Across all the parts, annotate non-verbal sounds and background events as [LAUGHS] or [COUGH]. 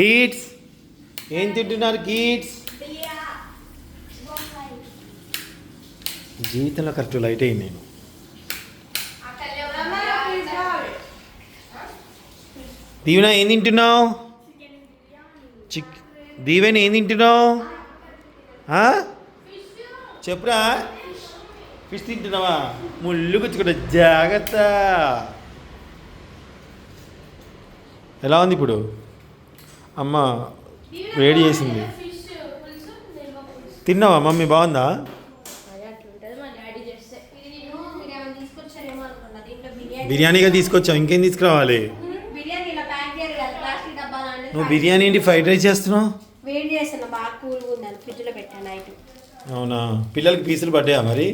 Kids ఏం తింటున్నారు kids జీవితంలో కరెక్ట్ లైట్ అయింది నేను. దీవెన ఏం తింటున్నావు? చిక్ దీవెన ఏం తింటున్నావు? చెప్పురా. ఫిష్ తింటున్నావా? ముళ్ళు గుచ్చుకుంటా. జాగ్రత్త. ఎలా ఉంది ఇప్పుడు? అమ్మ వేడి చేసింది. తిన్నావా మమ్మీ? బాగుందా? బిర్యానీగా తీసుకొచ్చావు. ఇంకేం తీసుకురావాలి? నువ్వు బిర్యానీ ఏంటి? ఫ్రైడ్ రైస్ చేస్తున్నావు? వేడి చేస్తున్నా బాగా కూల్గా ఉందని పెట్టాను నైట్ అవునా? పిల్లలకి పీసులు పడ్డాయా మరి?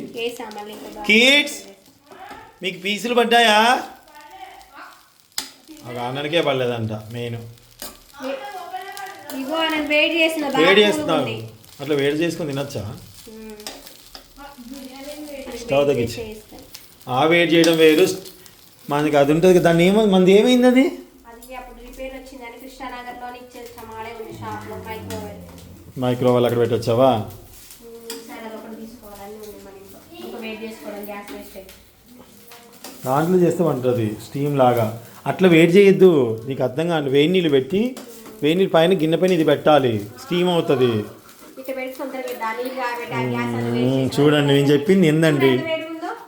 కిడ్స్ మీకు పీసులు పడ్డాయా? అన్నడికే పడలేదంట మెయిన్. ఇగో నేను వేడి చేసిన వేడి చేస్తున్నావు. అట్లా వేడి చేసుకొని తినొచ్చా. స్టవ్ తగ్గించు. ఆ వేడి చేయడం వేరు. మనకి అది ఉంటుంది కదా దాన్ని ఏమో మనది ఏమైంది అది? మైక్రోవేవ్. అక్కడ పెట్టొచ్చావా? దాంట్లో చేస్తే ఉంటుంది స్టీమ్ లాగా. అట్లా వేడి చేయొద్దు. నీకు అర్థం కాదు వేడి నీళ్ళు పెట్టి నీళ్ళు పైన గిన్నె పైన ఇది పెట్టాలి. స్టీమ్ అవుతుంది. చూడండి నేను చెప్పింది ఏందండి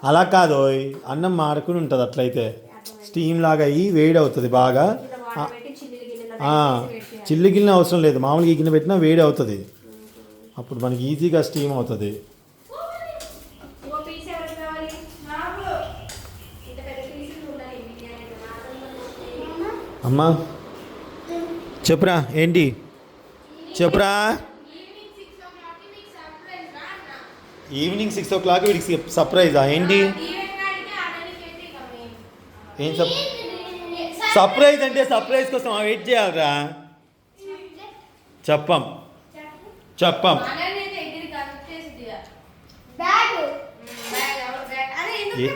అలా కాదు. అన్నం మాడుకుని ఉంటుంది అట్లయితే. స్టీమ్ లాగా అయ్యి వేడి అవుతుంది బాగా. చిల్లి గిన్నె అవసరం లేదు. మామూలుగా గిన్నె పెట్టినా వేడి అవుతుంది. అప్పుడు మనకి ఈజీగా స్టీమ్ అవుతుంది. ఇంకో చెప్పురా ఏంటి? చెప్పురా? ఈవినింగ్ సిక్స్ ఓ క్లాక్ వీడికి సర్ప్రైజా? ఏంటి? ఏం సప్ సర్ప్రైజ్ అంటే సర్ప్రైజ్ కోసం వెయిట్ చేయాలరా. చెప్పం. చెప్పం. ఏ-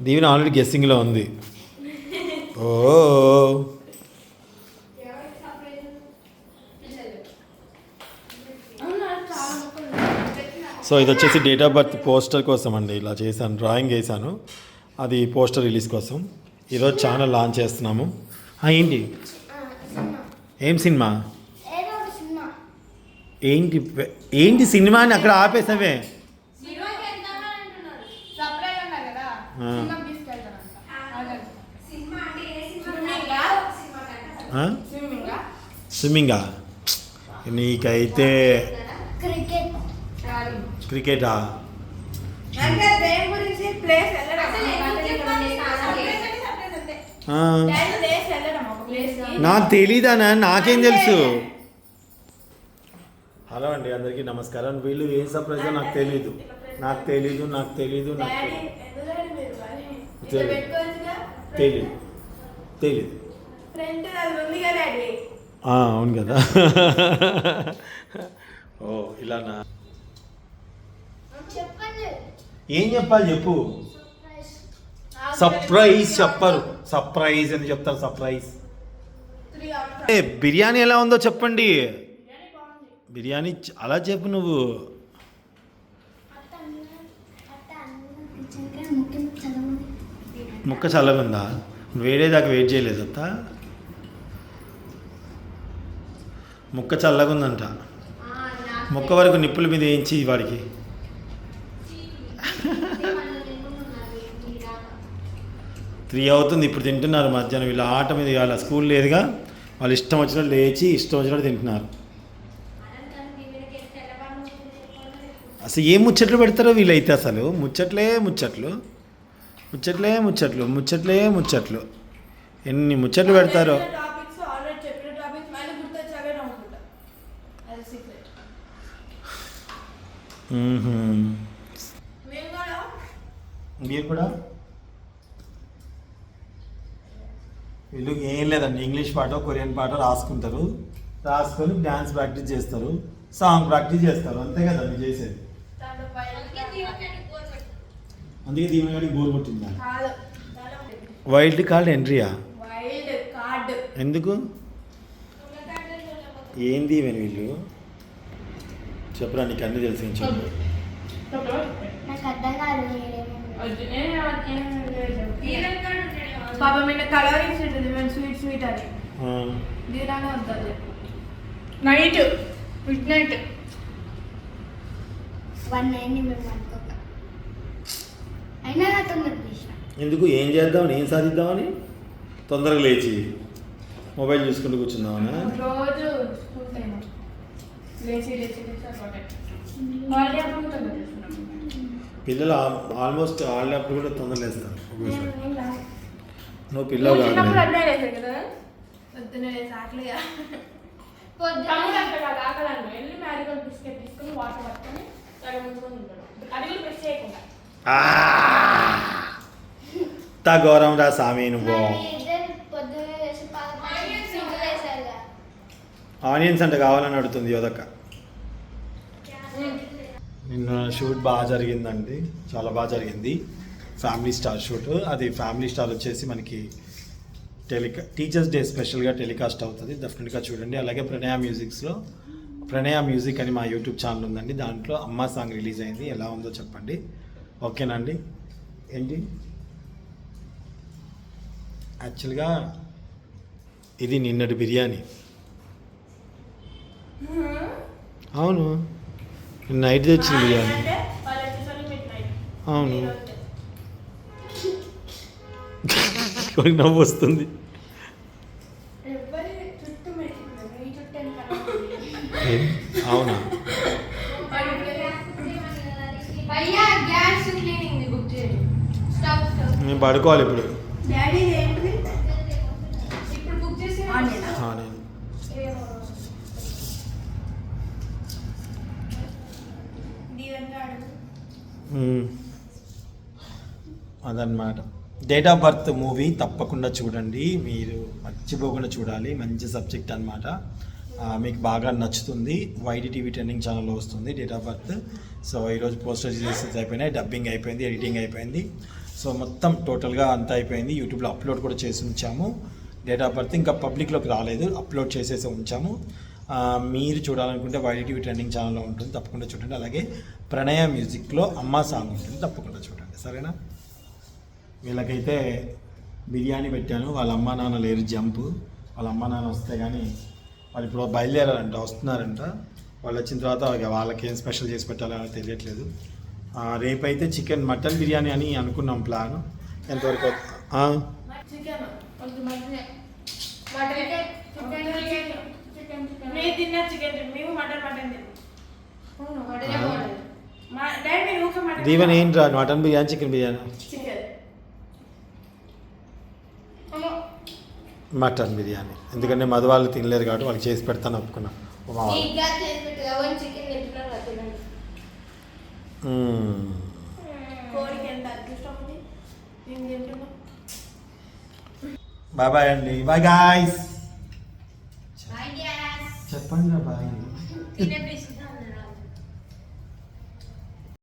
దీవెన ఆల్రెడీ గెస్సింగ్లో ఉంది. [LAUGHS] ఓ. సో ఇది వచ్చేసి డేట్ ఆఫ్ బర్త్ పోస్టర్ కోసం అండి. ఇలా చేశాను డ్రాయింగ్ వేసాను అది పోస్టర్ రిలీజ్ కోసం. ఈరోజు ఛానల్ లాంచ్ చేస్తున్నాము. ఏంటి? ఏం సినిమా. ఏంటి ఏంటి సినిమా అని అక్కడ ఆపేసావే ఆ. ఆ? స్విమ్మింగా? నీకైతే క్రికెట్. నాకు తెలీదానా నాకేం తెలుసు? హలో అండి అందరికీ నమస్కారం. వీళ్ళు ఏం సర్ప్రైజ్ నాకు తెలీదు. నాకు తెలీదు నాకు తెలీదు నాకు డాడీ తెలీదు. డాడీ? ఆ, అవును కదా. ఓ ఇలానా ఏం చెప్పాలి చెప్పు? సర్ప్రైజ్ చెప్పరు. సర్ప్రైజ్ అని చెప్తారు సర్ప్రైజ్ బిర్యానీ ఎలా ఉందో చెప్పండి. బిర్యానీ అలా చెప్పు నువ్వు అత్త అన్న అత్త అన్న కిచెన్ ముఖ్యం చదవండి ముక్క చల్లగా ఉందా వేడేదాకా వెయిట్ చేయలేదు అత్త. ముక్క చల్లగా ఉందంట ముక్క వరకు నిప్పుల మీద వేయించి వాడికి. త్రీ అవుతుంది ఇప్పుడు తింటున్నారు మధ్యాహ్నం. వీళ్ళ ఆట మీద ఇవాళ స్కూల్ లేదుగా. వాళ్ళు ఇష్టం వచ్చినట్టు లేచి ఇష్టం వచ్చినట్టు తింటున్నారు. అసలు ఏం ముచ్చట్లు పెడతారో వీళ్ళైతే అసలు? ముచ్చట్లే ముచ్చట్లు. ముచ్చట్లే ముచ్చట్లు ముచ్చట్లే ముచ్చట్లు. ఎన్ని ముచ్చట్లు పెడతారో. మీరు కూడా? వీళ్ళు ఏం లేదండి ఇంగ్లీష్ పాట కొరియన్ పాట రాసుకుంటారు. రాసుకొని డ్యాన్స్ ప్రాక్టీస్ చేస్తారు. సాంగ్ ప్రాక్టీస్ చేస్తారు. అంతే కదా మీరు చేసేది దాంట్లో పైన అందుకే దీవెన గారికి బోర్ కొట్టిందా వైల్డ్ కార్డ్ ఎంట్రీయా వైల్డ్ కార్డ్ ఎందుకు? ఏంది ఈవెన్ వీళ్ళు? చెప్పరా నీకు అన్నీ తెలిసి చెప్పు? నాకు అర్థం కాదు. మీరేమో పాప మీద కలరింగ్స్ ఉంటుంది మేము స్వీట్ స్వీట్ అని. ఉంటుంది నైట్ మిడ్ నైట్ వన్ అయింది మేము అనుకోక. అయినా నా తొందర తీసిన ఎందుకు? ఏం చేద్దామని? ఏం సాధిద్దామని? తొందరగా లేచి మొబైల్ చూసుకుంటూ కూర్చుందామనా. రోజు స్కూల్ టైం లేచి లేచి లేచి అలవాటే. హాలిడే అప్పుడు తొందర చేస్తున్నాం పిల్లలు ఆల్మోస్ట్ ఆడినప్పుడు కూడా తొందరగా లేస్తారు ఒక్కోసారి. నువ్వు పిల్లలు కాదు? బిస్కెట్ తీసుకొని వాటర్ పట్టుకొని అది కూడా ప్రెస్ చేయకుండా. తా గౌరవం రా సామి నువ్వు. ఆనియన్స్ అంటే కావాలని అడుగుతుంది యోదక్క నిన్న షూట్ బాగా జరిగిందండి. చాలా బాగా జరిగింది. Family Star shoot. అది ఫ్యామిలీ స్టార్ వచ్చేసి మనకి టెలికా టీచర్స్ డే స్పెషల్గా టెలికాస్ట్ అవుతుంది. డెఫినెట్గా చూడండి. అలాగే ప్రణయ మ్యూజిక్స్లో ప్రణయ మ్యూజిక్ అని మా యూట్యూబ్ ఛానల్ ఉందండి. దాంట్లో అమ్మ సాంగ్ రిలీజ్ అయింది. ఎలా ఉందో చెప్పండి. ఓకేనండి. ఏంటి? యాక్చువల్గా ఇది నిన్నటి బిర్యానీ. అవును. నైట్ తెచ్చిన బిర్యానీ. అవును. కొన్ని నవ్వు వస్తుంది? అవునా భయ్యా గ్యాస్ క్లీనింగ్ బుక్ చేయండి స్టవ్ స్టవ్ నేను పడుకోవాలి ఇప్పుడు డాడీ ఏంటిది ఇప్పుడు బుక్ చేసి ఆనియనా? ఆ, నేను దీవెనగా అడుగు. మ్మ్. అదన్నమాట. డేట్ ఆఫ్ బర్త్ మూవీ తప్పకుండా చూడండి. మీరు మర్చిపోకుండా చూడాలి. మంచి సబ్జెక్ట్ అనమాట మీకు బాగా నచ్చుతుంది. వైడి టీవీ ట్రెండింగ్ ఛానల్లో వస్తుంది డేట్ ఆఫ్ బర్త్ సో ఈరోజు పోస్టర్ రిలీజెస్ అయిపోయినాయి. డబ్బింగ్ అయిపోయింది ఎడిటింగ్ అయిపోయింది. సో మొత్తం టోటల్గా అంతా అయిపోయింది. యూట్యూబ్లో అప్లోడ్ కూడా చేసి ఉంచాము. డేట్ ఆఫ్ బర్త్ ఇంకా పబ్లిక్లోకి రాలేదు. అప్లోడ్ చేసేసి ఉంచాము. మీరు చూడాలనుకుంటే వైడిటీవీ ట్రెండింగ్ ఛానల్లో ఉంటుంది. తప్పకుండా చూడండి. అలాగే ప్రణయ మ్యూజిక్లో అమ్మ సాంగ్ ఉంటుంది. తప్పకుండా చూడండి. సరేనా? వీళ్ళకైతే బిర్యానీ పెట్టాను. వాళ్ళ అమ్మ నాన్న లేరు. జంప్. వాళ్ళ అమ్మ నాన్న వస్తే కానీ వాళ్ళు ఇప్పుడు బయలుదేరారంట. వస్తున్నారంట. వాళ్ళు వచ్చిన తర్వాత ఇక వాళ్ళకి ఏం స్పెషల్ చేసి పెట్టాలో తెలియట్లేదు. రేపైతే చికెన్ మటన్ బిర్యానీ అని అనుకున్నాం ప్లాన్. ఎంతవరకు చికెన్ కొంచెం మంచిగా మటన్ దీవెన బిర్యానీ చికెన్ బిర్యానీ? మటన్ బిర్యానీ. ఎందుకంటే మధు వాళ్ళు తినలేరు కాబట్టి వాళ్ళకి చేసి పెడతాను ఒప్పుకున్నాం. మా వాళ్ళు. నీట్గా చేసి పెట్టుగా వన్ చికెన్ తింటున్నారు కదా తినండి మ్మ్. కోడికి ఎంత అదృష్టం ఉంది నేను తింటున్నాం బాయ్ బాయ్ అండి బాయ్ గాయస్ Bye, guys. చెప్పండి బాయ్